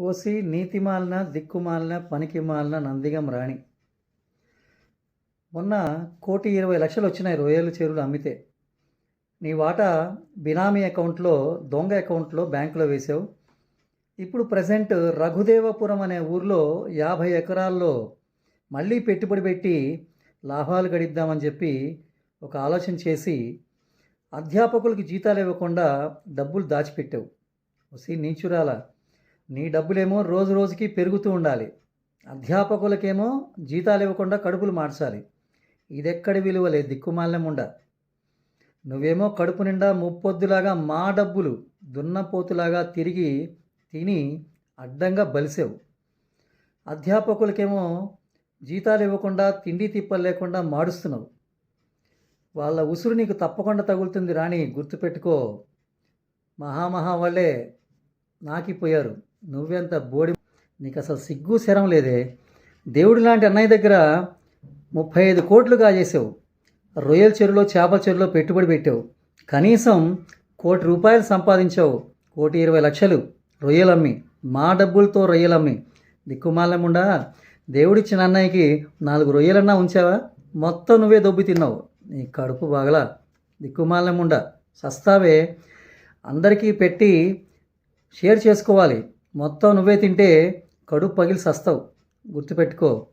OC నీతిమాలిన దిక్కుమాలిన పనికిమాలిన నందిగం రాణి. మొన్న కోటి ఇరవై లక్షలు వచ్చినాయి రొయ్యలు చెరువులు అమ్మితే. నీ వాటా బినామీ అకౌంట్లో దొంగ అకౌంట్లో బ్యాంకులో వేసావు ఇప్పుడు ప్రజెంట్ రఘుదేవపురం అనే ఊర్లో యాభై ఎకరాల్లో మళ్ళీ పెట్టుబడి పెట్టి లాభాలు గడిద్దామని చెప్పి ఒక ఆలోచన చేసి అధ్యాపకులకి జీతాలు ఇవ్వకుండా డబ్బులు దాచిపెట్టావు. వసి నీచురాలా? నీ డబ్బులేమో రోజు రోజుకి పెరుగుతూ ఉండాలి. అధ్యాపకులకేమో జీతాలు ఇవ్వకుండా కడుపులు మార్చాలి. ఇదెక్కడి విలువలే దిక్కుమాలినముండ నువ్వేమో కడుపు నిండా ముప్పొద్దులాగా మా డబ్బులు దున్నపోతులాగా తిరిగి తిని అడ్డంగా బలిసావు. అధ్యాపకులకేమో జీతాలు ఇవ్వకుండా తిండి తిప్పలు లేకుండా మాడుస్తున్నావు. వాళ్ళ ఉసురు నీకు తప్పకుండా తగులుతుంది రాణి గుర్తుపెట్టుకో. మహామహా వాళ్ళే నాకిపోయారు. నువ్వెంత బోడి నీకు అసలు సిగ్గు శరం లేదే. దేవుడి లాంటి అన్నయ్య దగ్గర ముప్పై ఐదు కోట్లు కాజేసావు రొయ్యల చెరువులో చేపల చెరువులో పెట్టుబడి పెట్టావు. కనీసం కోటి రూపాయలు సంపాదించావు. కోటి ఇరవై లక్షలు రొయ్యలమ్మి. మా డబ్బులతో రొయ్యలమ్మి. దిక్కుమాలముండా దేవుడిచ్చిన అన్నయ్యకి నాలుగు రొయ్యలన్నా ఉంచావా? మొత్తం నువ్వే దొబ్బి తిన్నావు. నీ కడుపు బాగలా. దిక్కుమాలముండా సస్తావే. అందరికీ పెట్టి షేర్ చేసుకోవాలి. మొత్తం నువ్వే తింటే కడుపు పగిలి సస్తావు. గుర్తుపెట్టుకో.